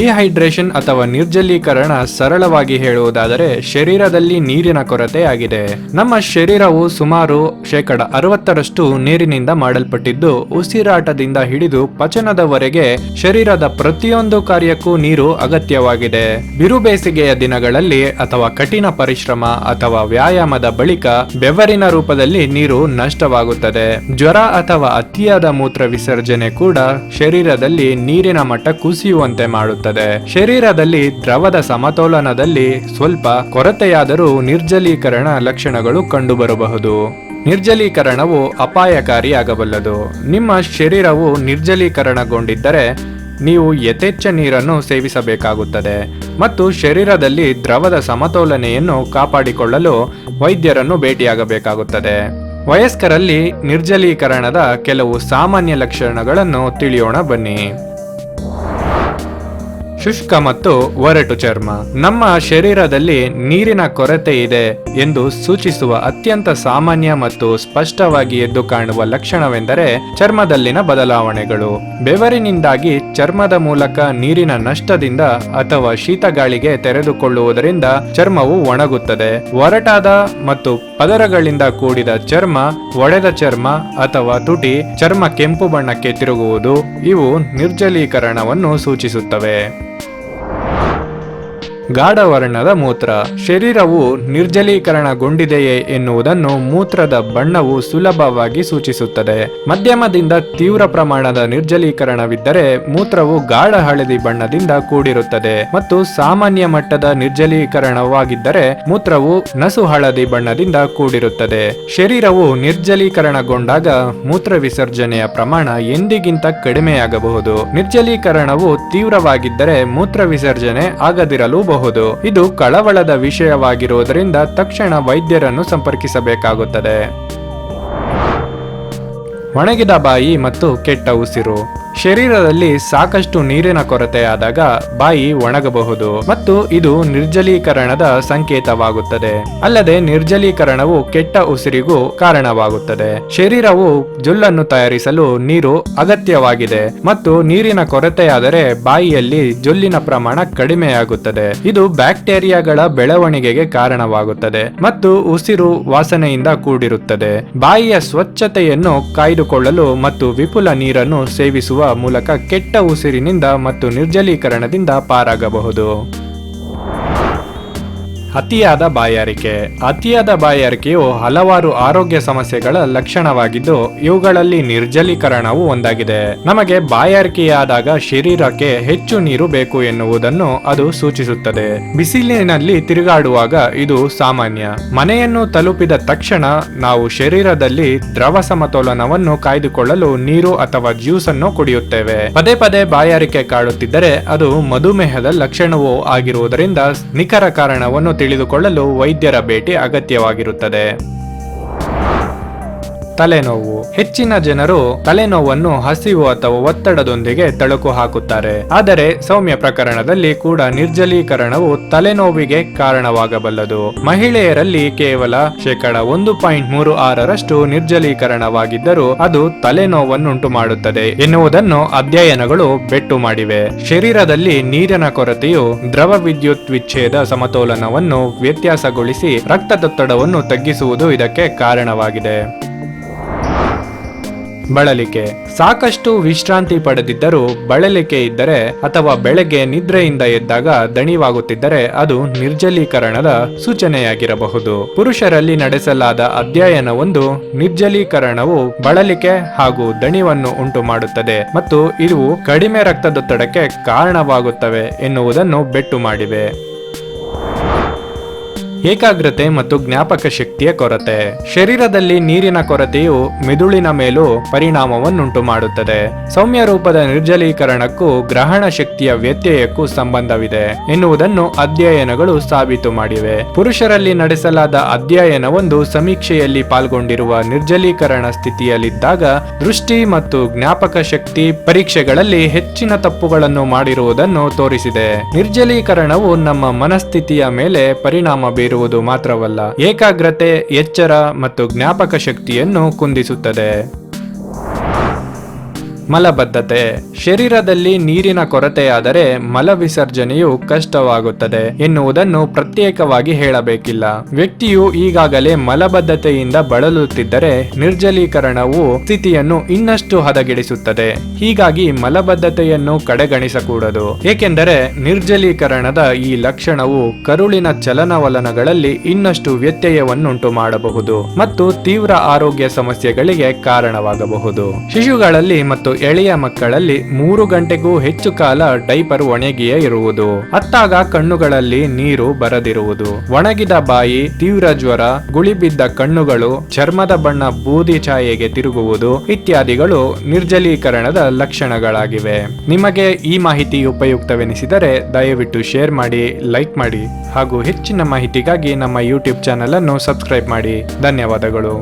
Dehydration ಅಥವಾ ನಿರ್ಜಲೀಕರಣ ಸರಳವಾಗಿ ಹೇಳುವುದಾದರೆ ಶರೀರದಲ್ಲಿ ನೀರಿನ ಕೊರತೆ ಆಗಿದೆ ನಮ್ಮ ಶರೀರವು ಸುಮಾರು ಶೇಕಡ ಅರವತ್ತರಷ್ಟು ನೀರಿನಿಂದ ಮಾಡಲ್ಪಟ್ಟಿದ್ದು, ಉಸಿರಾಟದಿಂದ ಹಿಡಿದು ಪಚನದವರೆಗೆ ಶರೀರದ ಪ್ರತಿಯೊಂದು ಕಾರ್ಯಕ್ಕೂ ನೀರು ಅಗತ್ಯವಾಗಿದೆ. ಬಿರುಬೇಸಿಗೆಯ ದಿನಗಳಲ್ಲಿ ಅಥವಾ ಕಠಿಣ ಪರಿಶ್ರಮ ಅಥವಾ ವ್ಯಾಯಾಮದ ಬಳಿಕ ಬೆವರಿನ ರೂಪದಲ್ಲಿ ನೀರು ನಷ್ಟವಾಗುತ್ತದೆ. ಜ್ವರ ಅಥವಾ ಅತಿಯಾದ ಮೂತ್ರ ವಿಸರ್ಜನೆ ಕೂಡ ಶರೀರದಲ್ಲಿ ನೀರಿನ ಮಟ್ಟ ಕುಸಿಯುವಂತೆ ಮಾಡುತ್ತದೆ. ಶರೀರದಲ್ಲಿ ದ್ರವದ ಸಮತೋಲನದಲ್ಲಿ ಸ್ವಲ್ಪ ಕೊರತೆಯಾದರೂ ನಿರ್ಜಲೀಕರಣ ಲಕ್ಷಣಗಳು ಕಂಡುಬರಬಹುದು. ನಿರ್ಜಲೀಕರಣವು ಅಪಾಯಕಾರಿಯಾಗಬಲ್ಲದು. ನಿಮ್ಮ ಶರೀರವು ನಿರ್ಜಲೀಕರಣಗೊಂಡಿದ್ದರೆ ನೀವು ಯಥೇಚ್ಛ ನೀರನ್ನು ಸೇವಿಸಬೇಕಾಗುತ್ತದೆ ಮತ್ತು ಶರೀರದಲ್ಲಿ ದ್ರವದ ಸಮತೋಲನೆಯನ್ನು ಕಾಪಾಡಿಕೊಳ್ಳಲು ವೈದ್ಯರನ್ನು ಭೇಟಿಯಾಗಬೇಕಾಗುತ್ತದೆ. ವಯಸ್ಕರಲ್ಲಿ ನಿರ್ಜಲೀಕರಣದ ಕೆಲವು ಸಾಮಾನ್ಯ ಲಕ್ಷಣಗಳನ್ನು ತಿಳಿಯೋಣ ಬನ್ನಿ. ಶುಷ್ಕ ಮತ್ತು ಒರಟು ಚರ್ಮ. ನಮ್ಮ ಶರೀರದಲ್ಲಿ ನೀರಿನ ಕೊರತೆ ಇದೆ ಎಂದು ಸೂಚಿಸುವ ಅತ್ಯಂತ ಸಾಮಾನ್ಯ ಮತ್ತು ಸ್ಪಷ್ಟವಾಗಿ ಎದ್ದು ಕಾಣುವ ಲಕ್ಷಣವೆಂದರೆ ಚರ್ಮದಲ್ಲಿನ ಬದಲಾವಣೆಗಳು. ಬೆವರಿನಿಂದಾಗಿ ಚರ್ಮದ ಮೂಲಕ ನೀರಿನ ನಷ್ಟದಿಂದ ಅಥವಾ ಶೀತಗಾಳಿಗೆ ತೆರೆದುಕೊಳ್ಳುವುದರಿಂದ ಚರ್ಮವು ಒಣಗುತ್ತದೆ. ಒರಟಾದ ಮತ್ತು ಪದರಗಳಿಂದ ಕೂಡಿದ ಚರ್ಮ, ಒಡೆದ ಚರ್ಮ ಅಥವಾ ತುಟಿ ಚರ್ಮ ಕೆಂಪು ಬಣ್ಣಕ್ಕೆ ತಿರುಗುವುದು ಇವು ನಿರ್ಜಲೀಕರಣವನ್ನು ಸೂಚಿಸುತ್ತವೆ. ಗಾಢವರ್ಣದ ಮೂತ್ರ. ಶರೀರವು ನಿರ್ಜಲೀಕರಣಗೊಂಡಿದೆಯೇ ಎನ್ನುವುದನ್ನು ಮೂತ್ರದ ಬಣ್ಣವು ಸುಲಭವಾಗಿ ಸೂಚಿಸುತ್ತದೆ. ಮಧ್ಯಮದಿಂದ ತೀವ್ರ ಪ್ರಮಾಣದ ನಿರ್ಜಲೀಕರಣವಿದ್ದರೆ ಮೂತ್ರವು ಗಾಢ ಹಳದಿ ಬಣ್ಣದಿಂದ ಕೂಡಿರುತ್ತದೆ ಮತ್ತು ಸಾಮಾನ್ಯ ಮಟ್ಟದ ನಿರ್ಜಲೀಕರಣವಾಗಿದ್ದರೆ ಮೂತ್ರವು ನಸು ಹಳದಿ ಬಣ್ಣದಿಂದ ಕೂಡಿರುತ್ತದೆ. ಶರೀರವು ನಿರ್ಜಲೀಕರಣಗೊಂಡಾಗ ಮೂತ್ರ ವಿಸರ್ಜನೆಯ ಪ್ರಮಾಣ ಎಂದಿಗಿಂತ ಕಡಿಮೆಯಾಗಬಹುದು. ನಿರ್ಜಲೀಕರಣವು ತೀವ್ರವಾಗಿದ್ದರೆ ಮೂತ್ರ ವಿಸರ್ಜನೆ ಆಗದಿರಲೂಬಹುದು ಇದು ಕಳವಳದ ವಿಷಯವಾಗಿರುವುದರಿಂದ ತಕ್ಷಣ ವೈದ್ಯರನ್ನು ಸಂಪರ್ಕಿಸಬೇಕಾಗುತ್ತದೆ. ಒಣಗಿದ ಬಾಯಿ ಮತ್ತು ಕೆಟ್ಟ ಉಸಿರು. ಶರೀರದಲ್ಲಿ ಸಾಕಷ್ಟು ನೀರಿನ ಕೊರತೆಯಾದಾಗ ಬಾಯಿ ಒಣಗಬಹುದು ಮತ್ತು ಇದು ನಿರ್ಜಲೀಕರಣದ ಸಂಕೇತವಾಗುತ್ತದೆ. ಅಲ್ಲದೆ ನಿರ್ಜಲೀಕರಣವು ಕೆಟ್ಟ ಉಸಿರಿಗೂ ಕಾರಣವಾಗುತ್ತದೆ. ಶರೀರವು ಜುಲ್ಲನ್ನು ತಯಾರಿಸಲು ನೀರು ಅಗತ್ಯವಾಗಿದೆ ಮತ್ತು ನೀರಿನ ಕೊರತೆಯಾದರೆ ಬಾಯಿಯಲ್ಲಿ ಜೊಲ್ಲಿನ ಪ್ರಮಾಣ ಕಡಿಮೆಯಾಗುತ್ತದೆ. ಇದು ಬ್ಯಾಕ್ಟೀರಿಯಾಗಳ ಬೆಳವಣಿಗೆಗೆ ಕಾರಣವಾಗುತ್ತದೆ ಮತ್ತು ಉಸಿರು ವಾಸನೆಯಿಂದ ಕೂಡಿರುತ್ತದೆ. ಬಾಯಿಯ ಸ್ವಚ್ಛತೆಯನ್ನು ಕಾಯ್ದುಕೊಳ್ಳಲು ಮತ್ತು ವಿಪುಲ ನೀರನ್ನು ಸೇವಿಸುವ ಮೂಲಕ ಕೆಟ್ಟ ಉಸಿರಿನಿಂದ ಮತ್ತು ನಿರ್ಜಲೀಕರಣದಿಂದ ಪಾರಾಗಬಹುದು. ಅತಿಯಾದ ಬಾಯಾರಿಕೆ. ಅತಿಯಾದ ಬಾಯಾರಿಕೆಯು ಹಲವಾರು ಆರೋಗ್ಯ ಸಮಸ್ಯೆಗಳ ಲಕ್ಷಣವಾಗಿದ್ದು, ಇವುಗಳಲ್ಲಿ ನಿರ್ಜಲೀಕರಣವು ಒಂದಾಗಿದೆ. ನಮಗೆ ಬಾಯಾರಿಕೆಯಾದಾಗ ಶರೀರಕ್ಕೆ ಹೆಚ್ಚು ನೀರು ಬೇಕು ಎನ್ನುವುದನ್ನು ಅದು ಸೂಚಿಸುತ್ತದೆ. ಬಿಸಿಲಿನಲ್ಲಿ ತಿರುಗಾಡುವಾಗ ಇದು ಸಾಮಾನ್ಯ. ಮನೆಯನ್ನು ತಲುಪಿದ ತಕ್ಷಣ ನಾವು ಶರೀರದಲ್ಲಿ ದ್ರವ ಸಮತೋಲನವನ್ನು ಕಾಯ್ದುಕೊಳ್ಳಲು ನೀರು ಅಥವಾ ಜ್ಯೂಸ್ ಅನ್ನು ಕುಡಿಯುತ್ತೇವೆ. ಪದೇ ಪದೇ ಬಾಯಾರಿಕೆ ಕಾಡುತ್ತಿದ್ದರೆ ಅದು ಮಧುಮೇಹದ ಲಕ್ಷಣವೂ ಆಗಿರುವುದರಿಂದ ನಿಖರ ಕಾರಣವನ್ನು ತಿಳಿದುಕೊಳ್ಳಲು ವೈದ್ಯರ ಭೇಟಿ ಅಗತ್ಯವಾಗಿರುತ್ತದೆ. ತಲೆನೋವು. ಹೆಚ್ಚಿನ ಜನರು ತಲೆನೋವನ್ನು ಹಸಿವು ಅಥವಾ ಒತ್ತಡದೊಂದಿಗೆ ತಳುಕು ಹಾಕುತ್ತಾರೆ. ಆದರೆ ಸೌಮ್ಯ ಪ್ರಕರಣದಲ್ಲಿ ಕೂಡ ನಿರ್ಜಲೀಕರಣವು ತಲೆನೋವಿಗೆ ಕಾರಣವಾಗಬಲ್ಲದು. ಮಹಿಳೆಯರಲ್ಲಿ ಕೇವಲ ಶೇಕಡ ಒಂದು ಪಾಯಿಂಟ್ ಮೂರು ಆರರಷ್ಟು ನಿರ್ಜಲೀಕರಣವಾಗಿದ್ದರೂ ಅದು ತಲೆನೋವನ್ನುಂಟು ಮಾಡುತ್ತದೆ ಎನ್ನುವುದನ್ನು ಅಧ್ಯಯನಗಳು ಬೆಟ್ಟು ಮಾಡಿವೆ. ಶರೀರದಲ್ಲಿ ನೀರಿನ ಕೊರತೆಯು ದ್ರವ ವಿದ್ಯುತ್ ವಿಚ್ಛೇದ ಸಮತೋಲನವನ್ನು ವ್ಯತ್ಯಾಸಗೊಳಿಸಿ ರಕ್ತದೊತ್ತಡವನ್ನು ತಗ್ಗಿಸುವುದು ಇದಕ್ಕೆ ಕಾರಣವಾಗಿದೆ. ಬಳಲಿಕೆ. ಸಾಕಷ್ಟು ವಿಶ್ರಾಂತಿ ಪಡೆದಿದ್ದರೂ ಬಳಲಿಕೆ ಇದ್ದರೆ ಅಥವಾ ಬೆಳಗ್ಗೆ ನಿದ್ರೆಯಿಂದ ಎದ್ದಾಗ ದಣಿವಾಗುತ್ತಿದ್ದರೆ ಅದು ನಿರ್ಜಲೀಕರಣದ ಸೂಚನೆಯಾಗಿರಬಹುದು. ಪುರುಷರಲ್ಲಿ ನಡೆಸಲಾದ ಅಧ್ಯಯನವೊಂದು ನಿರ್ಜಲೀಕರಣವು ಬಳಲಿಕೆ ಹಾಗೂ ದಣಿವನ್ನು ಉಂಟು ಮಾಡುತ್ತದೆ ಮತ್ತು ಇವು ಕಡಿಮೆ ರಕ್ತದೊತ್ತಡಕ್ಕೆ ಕಾರಣವಾಗುತ್ತವೆ ಎನ್ನುವುದನ್ನು ಬೆಟ್ಟು ಮಾಡಿವೆ. ಏಕಾಗ್ರತೆ ಮತ್ತು ಜ್ಞಾಪಕ ಶಕ್ತಿಯ ಕೊರತೆ. ಶರೀರದಲ್ಲಿ ನೀರಿನ ಕೊರತೆಯು ಮೆದುಳಿನ ಮೇಲೂ ಪರಿಣಾಮವನ್ನುಂಟು ಮಾಡುತ್ತದೆ. ಸೌಮ್ಯ ರೂಪದ ನಿರ್ಜಲೀಕರಣಕ್ಕೂ ಗ್ರಹಣ ಶಕ್ತಿಯ ವ್ಯತ್ಯಯಕ್ಕೂ ಸಂಬಂಧವಿದೆ ಎನ್ನುವುದನ್ನು ಅಧ್ಯಯನಗಳು ಸಾಬೀತು ಮಾಡಿವೆ. ಪುರುಷರಲ್ಲಿ ನಡೆಸಲಾದ ಅಧ್ಯಯನವೊಂದು ಸಮೀಕ್ಷೆಯಲ್ಲಿ ಪಾಲ್ಗೊಂಡಿರುವ ನಿರ್ಜಲೀಕರಣ ಸ್ಥಿತಿಯಲ್ಲಿದ್ದಾಗ ದೃಷ್ಟಿ ಮತ್ತು ಜ್ಞಾಪಕ ಶಕ್ತಿ ಪರೀಕ್ಷೆಗಳಲ್ಲಿ ಹೆಚ್ಚಿನ ತಪ್ಪುಗಳನ್ನು ಮಾಡಿರುವುದನ್ನು ತೋರಿಸಿದೆ. ನಿರ್ಜಲೀಕರಣವು ನಮ್ಮ ಮನಸ್ಥಿತಿಯ ಮೇಲೆ ಪರಿಣಾಮ ಬೀರುವುದು ಮಾತ್ರವಲ್ಲ ಏಕಾಗ್ರತೆ ಎಚ್ಚರ ಮತ್ತು ಜ್ಞಾಪಕ ಶಕ್ತಿಯನ್ನು ಕುಂದಿಸುತ್ತದೆ. ಮಲಬದ್ಧತೆ. ಶರೀರದಲ್ಲಿ ನೀರಿನ ಕೊರತೆಯಾದರೆ ಮಲ ವಿಸರ್ಜನೆಯು ಕಷ್ಟವಾಗುತ್ತದೆ ಎನ್ನುವುದನ್ನು ಪ್ರತ್ಯೇಕವಾಗಿ ಹೇಳಬೇಕಿಲ್ಲ. ವ್ಯಕ್ತಿಯು ಈಗಾಗಲೇ ಮಲಬದ್ಧತೆಯಿಂದ ಬಳಲುತ್ತಿದ್ದರೆ ನಿರ್ಜಲೀಕರಣವು ಸ್ಥಿತಿಯನ್ನು ಇನ್ನಷ್ಟು ಹದಗೆಡಿಸುತ್ತದೆ. ಹೀಗಾಗಿ ಮಲಬದ್ಧತೆಯನ್ನು ಕಡೆಗಣಿಸಕೂಡದು. ಏಕೆಂದರೆ ನಿರ್ಜಲೀಕರಣದ ಈ ಲಕ್ಷಣವು ಕರುಳಿನ ಚಲನವಲನಗಳಲ್ಲಿ ಇನ್ನಷ್ಟು ವ್ಯತ್ಯಯವನ್ನುಂಟು ಮಾಡಬಹುದು ಮತ್ತು ತೀವ್ರ ಆರೋಗ್ಯ ಸಮಸ್ಯೆಗಳಿಗೆ ಕಾರಣವಾಗಬಹುದು. ಶಿಶುಗಳಲ್ಲಿ ಮತ್ತು ಎಳೆಯ ಮಕ್ಕಳಲ್ಲಿ ಮೂರು ಗಂಟೆಗೂ ಹೆಚ್ಚು ಕಾಲ ಡೈಪರ್ ಒಣಗಿಯೇ ಇರುವುದು. ಅತ್ತಾಗ ಕಣ್ಣುಗಳಲ್ಲಿ ನೀರು ಬರದಿರುವುದು. ಒಣಗಿದ ಬಾಯಿ, ತೀವ್ರ ಜ್ವರ ಗುಳಿಬಿದ್ದ ಕಣ್ಣುಗಳು, ಚರ್ಮದ ಬಣ್ಣ ಬೂದಿ ಛಾಯೆಗೆ ತಿರುಗುವುದು ಇತ್ಯಾದಿಗಳು ನಿರ್ಜಲೀಕರಣದ ಲಕ್ಷಣಗಳಾಗಿವೆ. ನಿಮಗೆ ಈ ಮಾಹಿತಿ ಉಪಯುಕ್ತವೆನಿಸಿದರೆ ದಯವಿಟ್ಟು ಶೇರ್ ಮಾಡಿ, ಲೈಕ್ ಮಾಡಿ ಹಾಗೂ ಹೆಚ್ಚಿನ ಮಾಹಿತಿಗಾಗಿ ನಮ್ಮ ಯೂಟ್ಯೂಬ್ ಚಾನಲ್ ಅನ್ನು ಸಬ್ಸ್ಕ್ರೈಬ್ ಮಾಡಿ. ಧನ್ಯವಾದಗಳು.